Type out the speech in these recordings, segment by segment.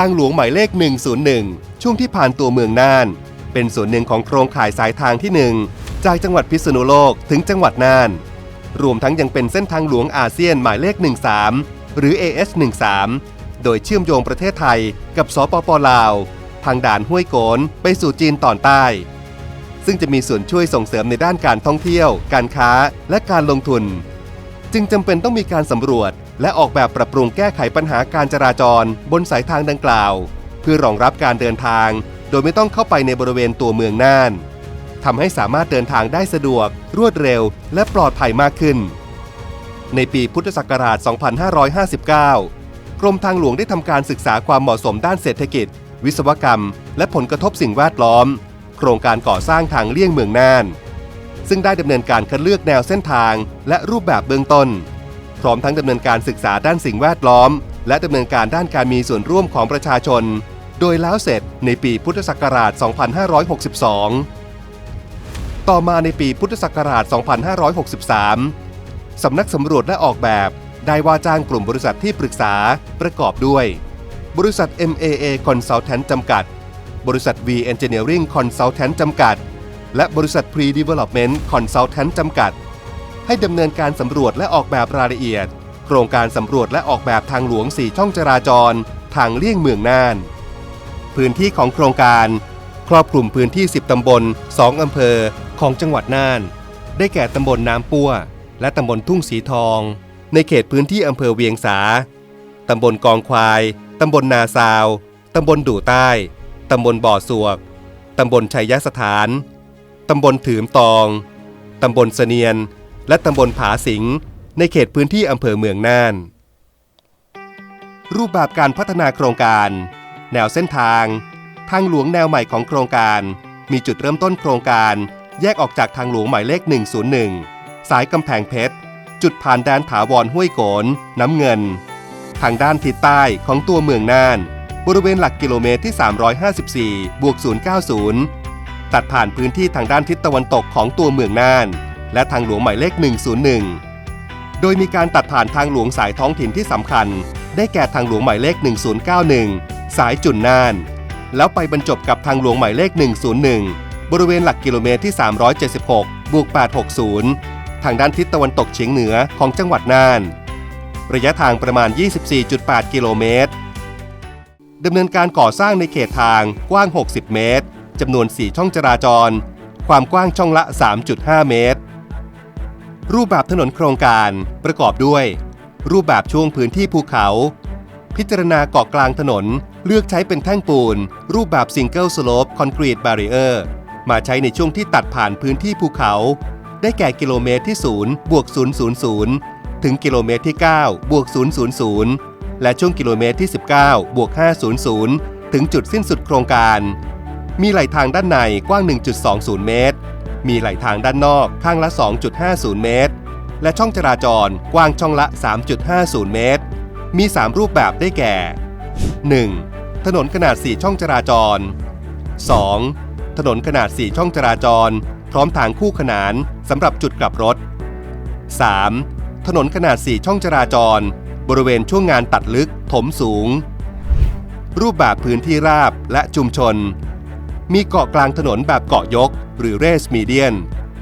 ทางหลวงหมายเลข 101 ช่วงที่ผ่านตัวเมืองน่าน เป็นส่วนหนึ่งของโครงข่ายสายทางที่ 1 จากจังหวัดพิษณุโลกถึงจังหวัดน่าน รวมทั้งยังเป็นเส้นทางหลวงอาเซียนหมายเลข 13 หรือ AS 13โดยเชื่อมโยงประเทศไทยกับสปปลาว ทางด่านห้วยโกนไปสู่จีนตอนใต้ ซึ่งจะมีส่วนช่วยส่งเสริมในด้านการท่องเที่ยว การค้า และการลงทุน จึงจำเป็นต้องมีการสำรวจ และออกแบบปรับปรุงแก้ไขปัญหาการจราจร บนสายทางดังกล่าว เพื่อรองรับการเดินทาง โดยไม่ต้องเข้าไปในบริเวณตัวเมืองน่านทำให้สามารถเดินทางได้สะดวก รวดเร็ว และปลอดภัยมากขึ้น ในปีพุทธศักราช 2559 กรมทางหลวงได้ทำการศึกษาความเหมาะสมด้านเศรษฐกิจ วิศวกรรม และผลกระทบสิ่งแวดล้อม โครงการก่อสร้างทางเลี่ยงเมืองน่าน ซึ่งได้ดำเนินการคัดเลือกแนวเส้นทาง และรูปแบบเบื้องต้น พร้อมทั้งดำเนินการศึกษาด้านสิ่งแวดล้อม และดำเนินการด้านการมีส่วนร่วมของประชาชน โดยแล้วเสร็จในปีพุทธศักราช 2562 ต่อมาในปีพุทธศักราช 2563 สำนักสำรวจและออกแบบ ได้ว่าจ้างกลุ่มบริษัทที่ปรึกษาประกอบด้วย บริษัท MAA Consultant จำกัด บริษัท V Engineering Consultant จำกัด และบริษัท Pre-Development Consultant จำกัด ให้ดำเนินการสำรวจและออกแบบรายละเอียด โครงการสำรวจและออกแบบทางหลวง 4 ช่องจราจร ทางเลี่ยงเมืองน่าน พื้นที่ของโครงการ ครอบคลุมพื้นที่ 10 ตำบล 2 อำเภอของจังหวัดน่าน ได้แก่ตำบลน้ำปัวและตำบลทุ่งสีทอง ในเขตพื้นที่อำเภอเวียงสา ตำบลกองควาย ตำบลนาซาว ตำบลดู่ใต้ ตำบลบ่อสวก ตำบลชัยยสถาน ตำบลถืมตอง ตำบลเสนียน และตำบลผาสิงในเขตพื้นที่อำเภอเมืองน่าน รูปแบบการพัฒนาโครงการ แนวเส้นทาง ทางหลวงแนวใหม่ของโครงการ มีจุดเริ่มต้นโครงการ แยกออกจากทางหลวงหมายเลข 101 สายกำแพงเพชร จุดผ่านแดนถาวรห้วยโกน น้ำเงิน ทางด้านทิศใต้ของตัวเมืองน่าน บริเวณหลักกิโลเมตรที่ 354บวก090 ตัดผ่านพื้นที่ทางด้านทิศตะวันตกของตัวเมืองน่าน และทางหลวงหมายเลข 101 โดยมีการตัดผ่านทางหลวงสายท้องถิ่นที่สำคัญ ได้แก่ทางหลวงหมายเลข 1091 สายจุนน่าน แล้วไปบรรจบกับทางหลวงหมายเลข 101 บริเวณหลักกิโลเมตรที่ 376บวก860 ทางด้านทิศตะวันตกเฉียงเหนือของจังหวัดน่าน ระยะทางประมาณ 24.8 กิโลเมตรดำเนินการก่อสร้างในเขตทางกว้าง 60 เมตรจำนวน 4 ช่องจราจร ความกว้างช่องละ 3.5 เมตร รูปแบบถนนโครงการประกอบด้วย รูปแบบช่วงพื้นที่ภูเขา พิจารณาเกาะกลางถนนเลือกใช้เป็นแท่งปูน รูปแบบซิงเกิลสโลปคอนกรีตบารีเออร์มาใช้ในช่วงที่ตัดผ่านพื้นที่ภูเขา ได้แก่กิโลเมตรที่0บวก000 ถึงกิโลเมตรที่9บวก000 และช่วงกิโลเมตรที่ 19บวก500 ถึงจุดสิ้นสุดโครงการ มีไหลทางด้านในกว้าง 1.20 เมตร มีไหลทางด้านนอกข้างละ 2.50 เมตร และช่องจราจรกว้างช่องละ 3.50 เมตร มี 3 รูปแบบได้แก่ 1. ถนนขนาด 4 ช่องจราจร 2. ถนนขนาด 4 ช่องจราจร พร้อมทางคู่ขนานสำหรับจุดกลับรถ 3. ถนนขนาด 4 ช่องจราจร บริเวณช่วงงานตัดลึกถมสูง รูปแบบพื้นที่ราบและชุมชน มีเกาะกลางถนนแบบเกาะยก หรือเรสมีเดียน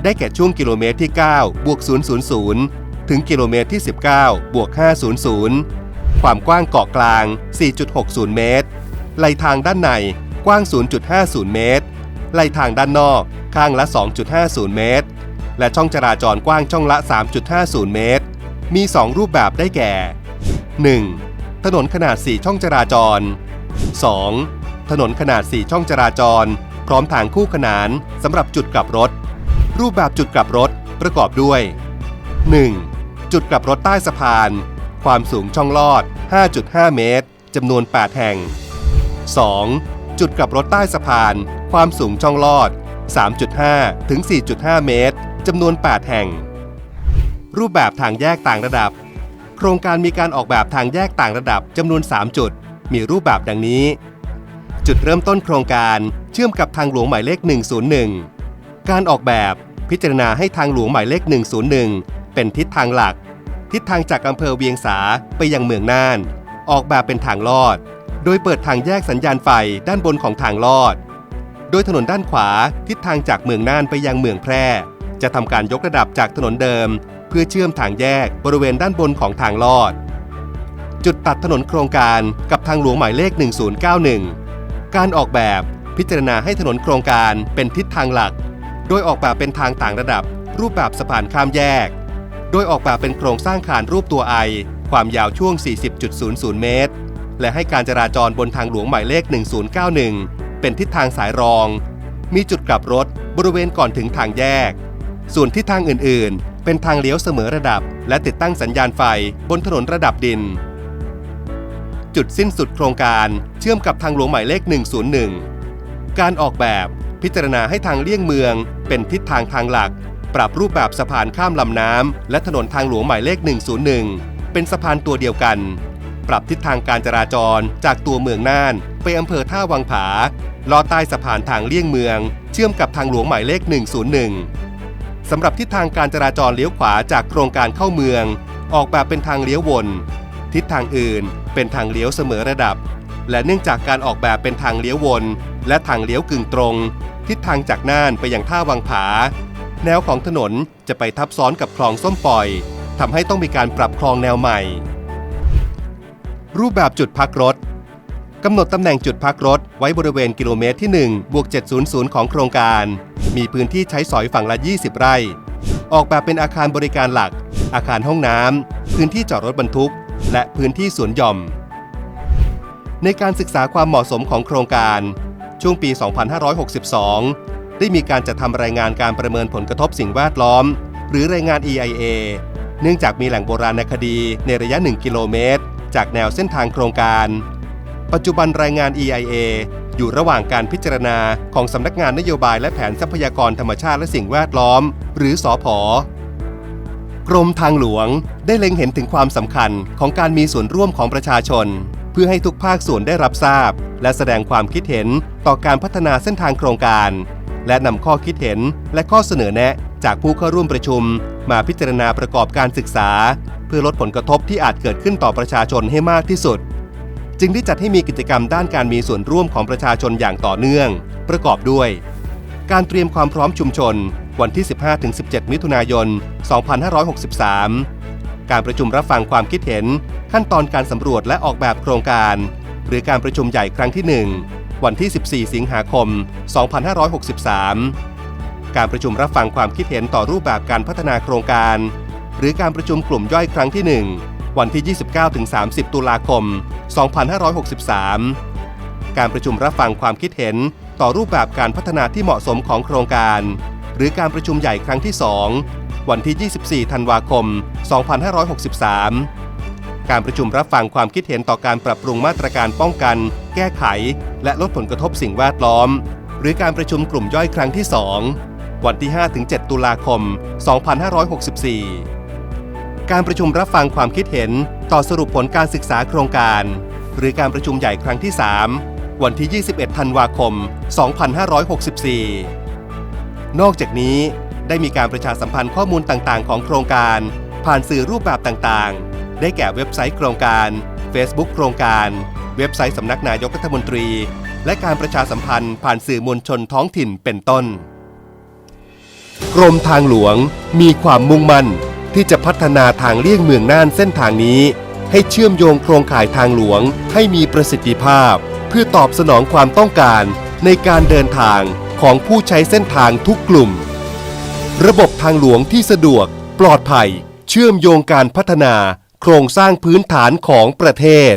ได้แก่ช่วงกิโลเมตรที่ 9 บวก 000 ถึงกิโลเมตรที่ 19 บวก 500 ความกว้างเกาะกลาง 4.60 เมตร ไหลทางด้านในกว้าง 0.50 เมตร ไหลทางด้านนอกข้างละ 2.50 เมตร และช่องจราจรกว้างช่องละ 3.50 เมตร มี 2 รูปแบบได้แก่ 1. ถนนขนาด 4 ช่องจราจร 2. ถนนขนาด 4 ช่องจราจร พร้อมทางคู่ขนานสำหรับจุดกลับรถ รูปแบบจุดกลับรถประกอบด้วย 1. จุดกลับรถใต้สะพาน ความสูงช่องลอด 5.5 เมตรจำนวน 8 แห่ง 2. จุดกลับรถใต้สะพาน ความสูงช่องลอด 3.5 ถึง 4.5 เมตรจำนวน 8 แห่ง รูปแบบทางแยกต่างระดับ โครงการมีการออกแบบทางแยกต่างระดับจำนวน 3 จุด มีรูปแบบดังนี้ จุดเริ่มต้นโครงการเชื่อมกับทางหลวงหมายเลข 101 การออกแบบพิจารณาให้ทางหลวงหมายเลข 101 เป็นทิศทางหลัก ทิศทางจากอำเภอเวียงสาไปยังเมืองน่าน ออกแบบเป็นทางลอด โดยเปิดทางแยกสัญญาณไฟด้านบนของทางลอด โดยถนนด้านขวาทิศทางจากเมืองน่านไปยังเมืองแพร่ จะทำการยกระดับจากถนนเดิม เพื่อเชื่อมทางแยกบริเวณด้านบนของทางลอด จุดตัดถนนโครงการกับทางหลวงหมายเลข 1091 การออกแบบพิจารณาให้ถนนโครงการเป็นทิศทางหลัก โดยออกแบบเป็นทางต่างระดับ รูปแบบสะพานข้ามแยก โดยออกแบบเป็นโครงสร้างคานรูปตัวไอ ความยาวช่วง 40.00 เมตร และให้การจราจรบนทางหลวงหมายเลข 1091 เป็นทิศทางสายรอง มีจุดกลับรถบริเวณก่อนถึงทางแยก ส่วนทิศทางอื่น ๆ เป็นทางเลี้ยวเสมอระดับ และติดตั้งสัญญาณไฟบนถนนระดับดิน จุดสิ้นสุดโครงการเชื่อมกับทางหลวงหมายเลข 101 การออกแบบพิจารณาให้ทางเลี่ยงเมือง เป็นทิศทางทางหลัก ปรับรูปแบบสะพานข้ามลำน้ำและถนนทางหลวงหมายเลข 101 เป็นสะพานตัวเดียวกัน ปรับทิศทางการจราจรจากตัวเมืองน่าน ไปอำเภอท่าวังผาลอดใต้สะพานทางเลี่ยงเมือง เชื่อมกับทางหลวงหมายเลข 101 สำหรับทิศทางการจราจรเลี้ยวขวาจากโครงการเข้าเมือง ออกแบบเป็นทางเลี้ยววน ทิศทางอื่น เป็นทางเลี้ยวเสมอระดับ และเนื่องจากการออกแบบเป็นทางเลี้ยววน และทางเลี้ยวกึ่งตรง ทิศทางจากน่านไปยังท่าวังผา แนวของถนนจะไปทับซ้อนกับคลองส้มปล่อยทำให้ต้องมีการปรับคลองแนวใหม่ รูปแบบจุดพักรถกำหนดตำแหน่งจุดพักรถไว้บริเวณกิโลเมตรที่1บวก700 ของโครงการ มีพื้นที่ใช้สอยฝั่งละ 20 ไร่ ออกแบบเป็นอาคารบริการหลัก อาคารห้องน้ำ พื้นที่จอดรถบรรทุก และพื้นที่สวนหย่อม ในการศึกษาความเหมาะสมของโครงการ ช่วงปี 2562 ได้มีการจัดทำรายงานการประเมินผลกระทบสิ่งแวดล้อม หรือรายงาน EIA เนื่องจากมีแหล่งโบราณคดีในระยะ 1 กิโลเมตร จากแนวเส้นทางโครงการ ปัจจุบันรายงาน EIA อยู่ระหว่างการพิจารณาของสำนักงานนโยบายและแผนทรัพยากรธรรมชาติและสิ่งแวดล้อม หรือสอพ กรมทางหลวงได้เล็งเห็นถึงความสำคัญของการมีส่วนร่วมของประชาชน เพื่อให้ทุกภาคส่วนได้รับทราบ และแสดงความคิดเห็นต่อการพัฒนาเส้นทางโครงการ และนำข้อคิดเห็นและข้อเสนอแนะจากผู้เข้าร่วมประชุม มาพิจารณาประกอบการศึกษา เพื่อลดผลกระทบที่อาจเกิดขึ้นต่อประชาชนให้มากที่สุด จึงได้จัดให้มีกิจกรรมด้านการมีส่วนร่วมของประชาชนอย่างต่อเนื่อง ประกอบด้วย การเตรียมความพร้อมชุมชน วันที่ 15-17 มิถุนายน 2563 การประชุมรับฟังความคิดเห็น ขั้นตอนการสำรวจและออกแบบโครงการ หรือการประชุมใหญ่ครั้งที่ 1 วันที่ 14 สิงหาคม 2563 การประชุมรับฟังความคิดเห็นต่อรูปแบบการพัฒนาโครงการ หรือการประชุมกลุ่มย่อยครั้งที่ 1 วันที่ 29-30 ตุลาคม 2563 การประชุมรับฟังความคิดเห็นต่อรูปแบบการพัฒนาที่เหมาะสมของโครงการ หรือการประชุมใหญ่ครั้งที่ 2 วันที่ 24 ธันวาคม 2563 การประชุมรับฟังความคิดเห็นต่อการปรับปรุงมาตรการป้องกัน แก้ไข และลดผลกระทบสิ่งแวดล้อม หรือการประชุมกลุ่มย่อยครั้งที่ 2 วันที่ 5-7 ตุลาคม 2564 การประชุมรับฟังความคิดเห็นต่อสรุปผลการศึกษาโครงการ หรือการประชุมใหญ่ครั้งที่ 3 วันที่ 21 ธันวาคม 2564 นอกจากนี้ได้มีการประชาสัมพันธ์ข้อมูลต่างๆ ของโครงการ ผ่านสื่อรูปแบบต่างๆ ได้แก่เว็บไซต์โครงการ Facebook โครงการ เว็บไซต์สำนักนายกรัฐมนตรี และการประชาสัมพันธ์ผ่านสื่อมวลชนท้องถิ่นเป็นต้น กรมทางหลวงมีความมุ่งมั่นที่จะพัฒนาทางเลี่ยงเมืองน่านเส้นทางนี้ ให้เชื่อมโยงโครงข่ายทางหลวงให้มีประสิทธิภาพ เพื่อตอบสนองความต้องการในการเดินทาง ของผู้ใช้เส้นทางทุกกลุ่ม ระบบทางหลวงที่สะดวก ปลอดภัย เชื่อมโยงการพัฒนา โครงสร้างพื้นฐานของประเทศ